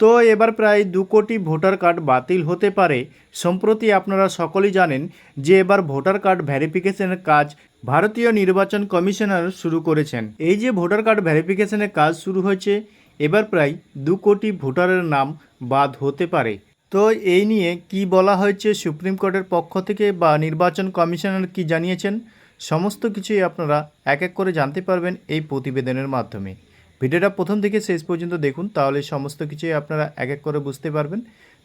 তো এবার প্রায় দু কোটি ভোটার কার্ড বাতিল হতে পারে। সম্প্রতি আপনারা সকলেই জানেন যে এবার ভোটার কার্ড ভ্যারিফিকেশনের কাজ ভারতীয় নির্বাচন কমিশনার শুরু করেছেন। এই যে ভোটার কার্ড ভ্যারিফিকেশনের কাজ শুরু হয়েছে, এবার প্রায় দু কোটি ভোটারের নাম বাদ হতে পারে। তো এই নিয়ে কি বলা হয়েছে সুপ্রিম কোর্টের পক্ষ থেকে বা নির্বাচন কমিশনার কি জানিয়েছেন, সমস্ত কিছুই আপনারা এক এক করে জানতে পারবেন এই প্রতিবেদনের মাধ্যমে। ভিডিওটা প্রথম থেকে শেষ পর্যন্ত দেখুন, তাহলে সমস্ত কিছুই আপনারা এক এক করে বুঝতে পারবেন।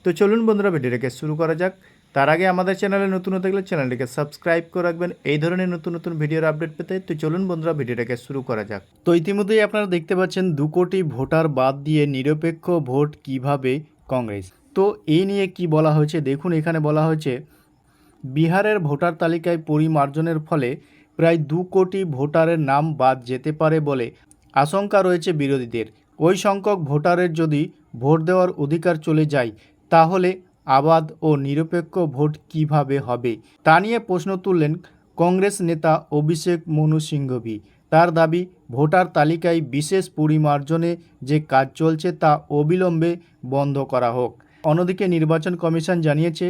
তো চলুন বন্ধুরা, ভিডিওটাকে শুরু করা যাক। তার আগে আমাদের চ্যানেলে নতুন হতে গেলে চ্যানেলটিকে সাবস্ক্রাইব করে রাখবেন। এই ধরনের নতুন নতুন ভিডিওর আপডেট পেতে তো চলুন বন্ধুরা, ভিডিওটাকে শুরু করা যাক। তো ইতিমধ্যেই আপনারা দেখতে পাচ্ছেন, দু কোটি ভোটার বাদ দিয়ে নিরপেক্ষ ভোট কীভাবে কংগ্রেস? তো এই নিয়ে কি বলা হয়েছে? দেখুন, এখানে বলা হয়েছে, বিহারের ভোটার তালিকায় পরিমার্জনের ফলে প্রায় দু কোটি ভোটারের নাম বাদ যেতে পারে বলে আশঙ্কা রয়েছে বিরোধীদের। ওই সংখ্যক ভোটারের যদি ভোট দেওয়ার অধিকার চলে যায়, তাহলে আবাদ ও নিরপেক্ষ ভোট কীভাবে হবে? তা নিয়ে প্রশ্ন তুললেন কংগ্রেস নেতা অভিষেক মনু সিংঘভি। তার দাবি, ভোটার তালিকায় বিশেষ পরিমার্জনে যে কাজ চলছে তা অবিলম্বে বন্ধ করা হোক। অন্যদিকে নির্বাচন কমিশন জানিয়েছে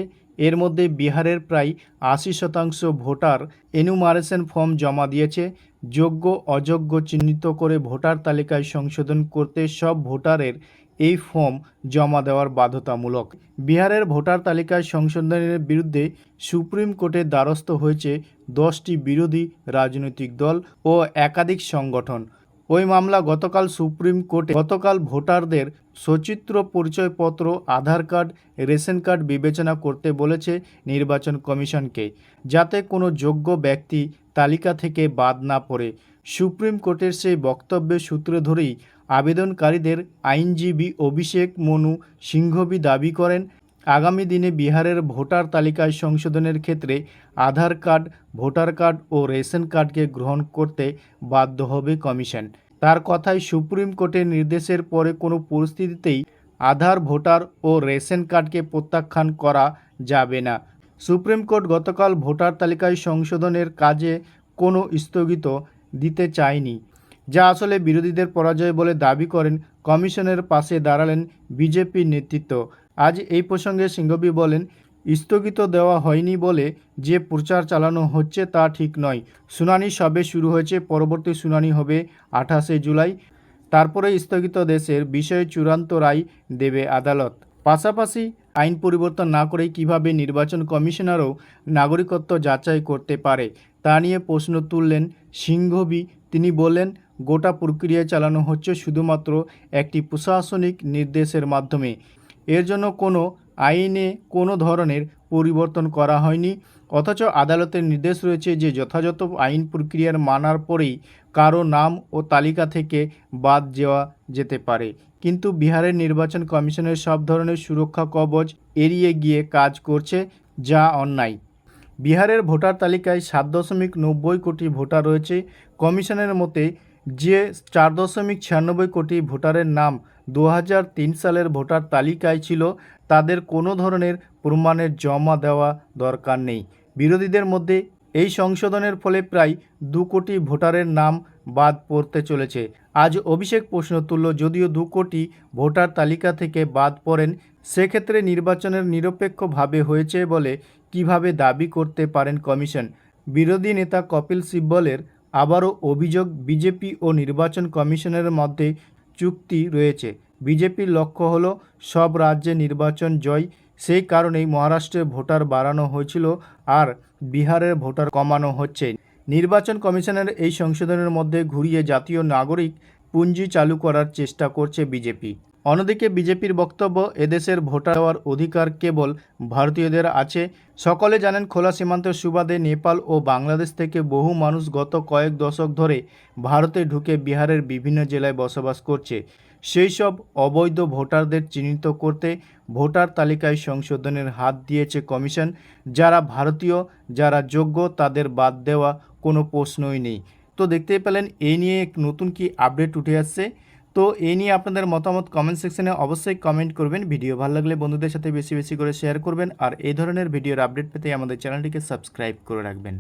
এর মধ্যে বিহারের প্রায় আশি শতাংশ ভোটার এনুমারেশন ফর্ম জমা দিয়েছে। যোগ্য, অযোগ্য চিহ্নিত করে ভোটার তালিকায় সংশোধন করতে সব ভোটারের এই ফর্ম জমা দেওয়ার বাধ্যতামূলক। বিহারের ভোটার তালিকায় সংশোধনের বিরুদ্ধে সুপ্রিম কোর্টের দ্বারস্থ হয়েছে দশটি বিরোধী রাজনৈতিক দল ও একাধিক সংগঠন। ওই মামলা গতকাল সুপ্রিম কোর্টে, গতকাল ভোটারদের সচিত্র পরিচয়পত্র, আধার কার্ড, রেশন কার্ড বিবেচনা করতে বলেছে নির্বাচন কমিশনকে, যাতে কোনো যোগ্য ব্যক্তি তালিকা থেকে বাদ না পড়ে। সুপ্রিম কোর্টের সেই বক্তব্যের সূত্র ধরেই আবেদনকারীদের আইনজীবী অভিষেক মনু সিংঘবি দাবি করেন আগামী দিনে বিহারের ভোটার তালিকায় সংশোধনের ক্ষেত্রে আধার কার্ড, ভোটার কার্ড ও রেশন কার্ডকে গ্রহণ করতে বাধ্য হবে কমিশন। তার কথায় সুপ্রিম কোর্টের নির্দেশের পরে কোনো পরিস্থিতিতেই আধার, ভোটার ও রেশন কার্ডকে প্রত্যাখ্যান করা যাবে না। সুপ্রিম কোর্ট গতকাল ভোটার তালিকায় সংশোধনের কাজে কোনো স্থগিত দিতে চায়নি, যা আসলে বিরোধীদের পরাজয় বলে দাবি করেন কমিশনের পাশে দাঁড়ালেন বিজেপির নেতৃত্ব। আজ এই প্রসঙ্গে সিংহবি বলেন, স্থগিত দেওয়া হয়নি বলে যে প্রচার চালানো হচ্ছে তা ঠিক নয়। শুনানি সবে শুরু হয়েছে, পরবর্তী শুনানি হবে আঠাশে জুলাই। তারপরে স্থগিত দেশের বিষয়ে চূড়ান্ত রায় দেবে আদালত। পাশাপাশি আইন পরিবর্তন না করে কীভাবে নির্বাচন কমিশনারও নাগরিকত্ব যাচাই করতে পারে, তা নিয়ে প্রশ্ন তুললেন সিংহবি। তিনি বললেন গোটা প্রক্রিয়া চালানো হচ্ছে শুধুমাত্র একটি প্রশাসনিক নির্দেশের মাধ্যমে। এর জন্য কোনো আইনে কোনো ধরনের পরিবর্তন করা হয়নি। অথচ আদালতের নির্দেশ রয়েছে যে যথাযথ আইন প্রক্রিয়ার মানার পরেই কারও নাম ও তালিকা থেকে বাদ যাওয়া যেতে পারে। কিন্তু বিহারের নির্বাচন কমিশনের সব ধরনের সুরক্ষা কবচ এড়িয়ে গিয়ে কাজ করছে যা অন্যায়। বিহারের ভোটার তালিকায় সাত দশমিক নব্বই কোটি ভোটার রয়েছে। কমিশনের মতে যে চার দশমিক ছিয়ানব্বই কোটি ভোটারের নাম দু সালের ভোটার তালিকায় ছিল, তাদের কোনো ধরনের প্রমাণের জমা দেওয়া দরকার নেই। বিরোধীদের মধ্যে এই সংশোধনের ফলে প্রায় দু কোটি ভোটারের নাম বাদ পড়তে চলেছে। আজ অভিষেক প্রশ্ন তুলল, যদিও দু কোটি ভোটার তালিকা থেকে বাদ পড়েন, সেক্ষেত্রে নির্বাচনের নিরপেক্ষভাবে হয়েছে বলে কীভাবে দাবি করতে পারেন কমিশন? বিরোধী নেতা কপিল সিব্বলের আবারও অভিযোগ, বিজেপি ও নির্বাচন কমিশনের মধ্যে চুক্তি রয়েছে। বিজেপির লক্ষ্য হল সব রাজ্যে নির্বাচন জয়। সেই কারণেই মহারাষ্ট্রে ভোটার বাড়ানো হয়েছিল আর বিহারের ভোটার কমানো হচ্ছে। নির্বাচন কমিশনের এই সংশোধনের মধ্যে ঘুরিয়ে জাতীয় নাগরিক পুঞ্জি চালু করার চেষ্টা করছে বিজেপি। অন্যদিকে বিজেপির বক্তব্য, এদেশের ভোটার হওয়ার অধিকার কেবল ভারতীয়দের আছে। সকলে জানেন খোলা সীমান্তের সুবাদে নেপাল ও বাংলাদেশ থেকে বহু মানুষ গত কয়েক দশক ধরে ভারতে ঢুকে বিহারের বিভিন্ন জেলায় বসবাস করছে। সেই সব অবৈধ ভোটারদের চিহ্নিত করতে ভোটার তালিকায় সংশোধনের হাত দিয়েছে কমিশন। যারা ভারতীয়, যারা যোগ্য, তাদের বাদ দেওয়া কোনো প্রশ্নই নেই। তো দেখতেই পেলেন এই নিয়ে এক নতুন কি আপডেট উঠে আসছে। তো এই নিয়ে আপনাদের মতামত কমেন্ট সেকশনে অবশ্যই কমেন্ট করবেন। ভিডিও ভালো লাগলে বন্ধুদের সাথে বেশি বেশি করে শেয়ার করবেন। আর এই ধরনের ভিডিওর আপডেট পেতে আমাদের চ্যানেলটিকে সাবস্ক্রাইব করে রাখবেন।